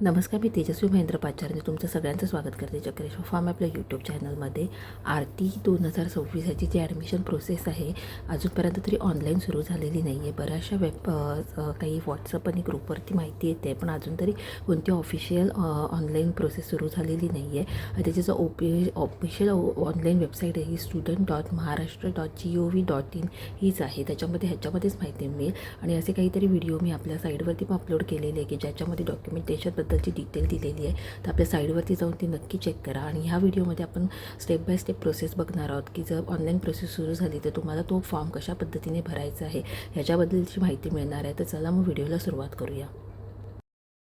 नमस्कार मी तेजस्वी महेंद्र पाचारने तुमचं सगळ्यांचं स्वागत करते चक्रेश्वर फार्म आपल्या यूट्यूब चॅनलमध्ये आरती दोन हजार सव्वीसाची जी ॲडमिशन प्रोसेस आहे अजूनपर्यंत तरी ऑनलाईन सुरू झालेली नाही आहे बऱ्याचशा वेब काही व्हॉट्सअप आणि ग्रुपवरती माहिती येते पण अजून तरी कोणती ऑफिशियल ऑनलाईन प्रोसेस सुरू झालेली नाही आहे आणि त्याची जो ओपि ऑफिशियल ऑनलाईन वेबसाईट आहे ही student dot Maharashtra dot G O V dot in हीच आहे. त्याच्यामध्ये ह्याच्यामध्येच माहिती मिळेल. आणि असे काहीतरी व्हिडिओ मी आपल्या साईडवरती पण अपलोड केलेले आहे की ज्याच्यामध्ये बद्दलची डिटेल दिलेली आहे. तर आपल्या साईडवरती जाऊन ती नक्की चेक करा. आणि ह्या व्हिडिओमध्ये आपण स्टेप बाय स्टेप प्रोसेस बघणार आहोत की जर ऑनलाईन प्रोसेस सुरू झाली तर तुम्हाला तो फॉर्म कशा पद्धतीने भरायचा आहे ह्याच्याबद्दलची माहिती मिळणार आहे. तर चला मग व्हिडिओला सुरुवात करूया.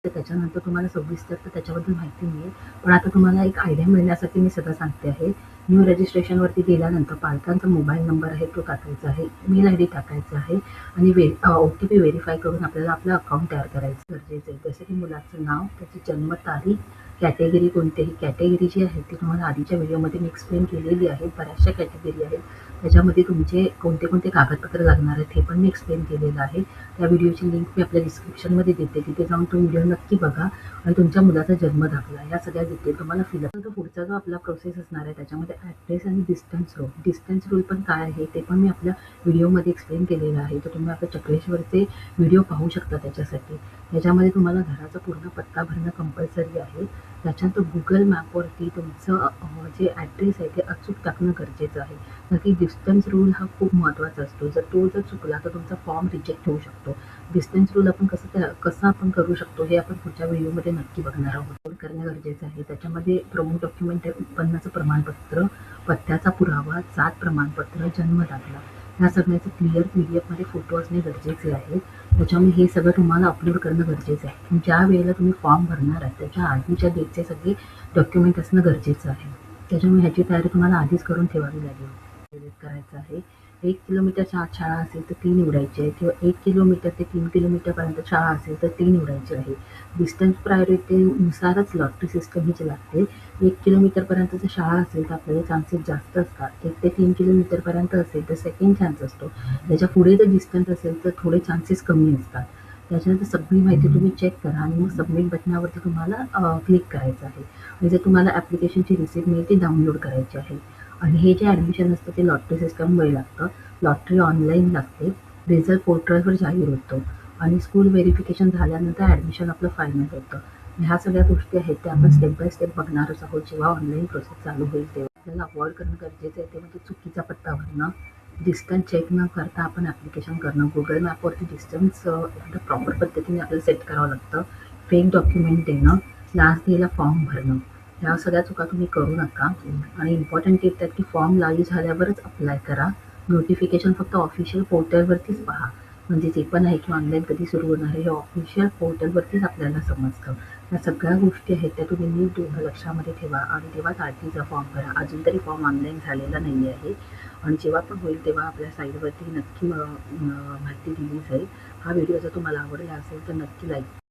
तर त्याच्यानंतर तुम्हाला सविस्तर तर त्याच्याबद्दल माहिती मिळेल. पण आता तुम्हाला एक आयडिया मिळण्यासाठी मी सगळं सांगते आहे. न्यू रजिस्ट्रेशनवरती गेल्यानंतर पालकांचा मोबाईल नंबर आहे तो टाकायचा आहे मेल आय डी टाकायचा आहे आणि वे ओ टी पी व्हेरीफाय करून आपल्याला आपलं अकाउंट तयार करायचं गरजेचं आहे. जसं की मुलाचं नाव त्याची जन्मतारीख कॅटेगरी कोणतीही कॅटेगरी जी आहे ती तुम्हाला आधीच्या व्हिडिओमध्ये मी एक्सप्लेन केलेली आहे. बऱ्याचशा कॅटेगरी आहेत. त्याच्यामध्ये तुमचे कोणते कोणते कागदपत्र लागणार आहेत हे पण मी एक्सप्लेन केलेलं आहे. त्या व्हिडिओची लिंक मी आपल्या डिस्क्रिप्शनमध्ये देते. तिथे जाऊन तो व्हिडिओ नक्की बघा आणि तुमच्या मुलाचा जन्म दाखला या सगळ्या डिटेल तुम्हाला फिलअप तर पुढचा जो आपला प्रोसेस असणार आहे त्याच्यामध्ये ॲड्रेस आणि डिस्टन्स रूल डिस्टन्स रूल पण काय आहे ते पण मी आपल्या व्हिडिओमध्ये एक्सप्लेन केलेलं आहे. तर तुम्ही आपल्या चक्रेश्वरचे व्हिडिओ पाहू शकता त्याच्यासाठी. त्याच्यामध्ये तुम्हाला घराचा पूर्ण पत्ता भरणं कंपल्सरी आहे. त्याच्यानंतर गुगल मॅपवरती तुमचं जे ॲड्रेस आहे ते अचूक टाकणं गरजेचं आहे. कारण की डिस्टन्स रूल हा खूप महत्त्वाचा असतो. जर तो जर चुकला तर तुमचा फॉर्म रिजेक्ट होऊ शकतो. डिस्टन्स रूल आपण कसं त्या कसं आपण करू शकतो हे आपण पुढच्या व्हिडिओमध्ये नक्की बघणार आहोत. Upload करणं गरजेचं आहे. त्याच्यामध्ये प्रमुख डॉक्युमेंट आहे उत्पन्नाचं प्रमाणपत्र पत्त्याचा पुरावा जात प्रमाणपत्र जन्म दाखला. ह्या सगळ्याचं क्लिअर पी डी एफमध्ये फोटो असणे गरजेचे आहे त्याच्यामुळे हे सगळं तुम्हाला अपलोड करणं गरजेचं आहे. ज्या वेळेला तुम्ही फॉर्म भरणार आहात त्याच्या आधीच्या डेटचे सगळे डॉक्युमेंट असणं गरजेचं आहे. त्याच्यामुळे ह्याची तयारी तुम्हाला आधीच करून ठेवावी लागेल. करायचं आहे. एक किलोमीटरच्या आत शाळा असेल तर ती निवडायची आहे. किंवा एक किलोमीटर ते तीन किलोमीटरपर्यंत शाळा असेल तर ती निवडायची आहे. डिस्टन्स प्रायोरिटीनुसारच लॉटरी सिस्टम ही जी लागते. एक किलोमीटरपर्यंत जर शाळा असेल तर आपल्याला चान्सेस जास्त असतात. एक ते तीन किलोमीटरपर्यंत असेल तर सेकंड चान्स असतो. त्याच्या पुढे जर डिस्टन्स असेल तर थोडे चान्सेस कमी असतात. त्याच्यानंतर सगळी माहिती तुम्ही चेक करा आणि मग सबमिट बटनावरती तुम्हाला क्लिक करायचं आहे. आणि जर तुम्हाला ॲप्लिकेशनची रिसिप्ट मिळेल ती डाउनलोड करायची आहे. आणि हे जे ॲडमिशन असतं ते लॉटरी सिस्टममुळे लागतं. लॉटरी ऑनलाईन लागते. रिझल्ट पोर्टलवर जाहीर होतो. आणि स्कूल व्हेरिफिकेशन झाल्यानंतर ॲडमिशन आपलं फायनल होतं. ह्या सगळ्या गोष्टी आहेत त्या आपण स्टेप बाय स्टेप बघणारच आहोत. जेव्हा ऑनलाईन प्रोसेस चालू होईल तेव्हा. आपल्याला अवॉइड करणं गरजेचं आहे. ते म्हणजे चुकीचा पत्ता भरणं डिस्टन्स चेक न करता आपण ॲप्लिकेशन करणं गुगल मॅपवरती डिस्टन्स प्रॉपर पद्धतीने आपल्याला सेट करावं लागतं. फेक डॉक्युमेंट देणं लास्ट डेला फॉर्म भरणं. ह्या सगळ्या चुका तुम्ही करू नका. आणि इम्पॉर्टंट टिप त्यात की फॉर्म लागू झाल्यावरच अप्लाय करा. नोटिफिकेशन फक्त ऑफिशियल पोर्टलवरतीच पहा. म्हणजे जे पण आहे की ऑनलाईन कधी सुरू होणार आहे हे ऑफिशियल पोर्टलवरतीच आपल्याला समजतं. या सगळ्या गोष्टी आहेत त्या तुम्ही नीट लक्षामध्ये ठेवा आणि तेव्हाच आर टीचा फॉर्म भरा. अजून तरी फॉर्म ऑनलाईन झालेला नाही आहे आणि जेव्हा पण होईल तेव्हा आपल्या साईडवरती नक्की माहिती दिली जाईल हा व्हिडिओ जर तुम्हाला आवडला असेल तर नक्की लाईक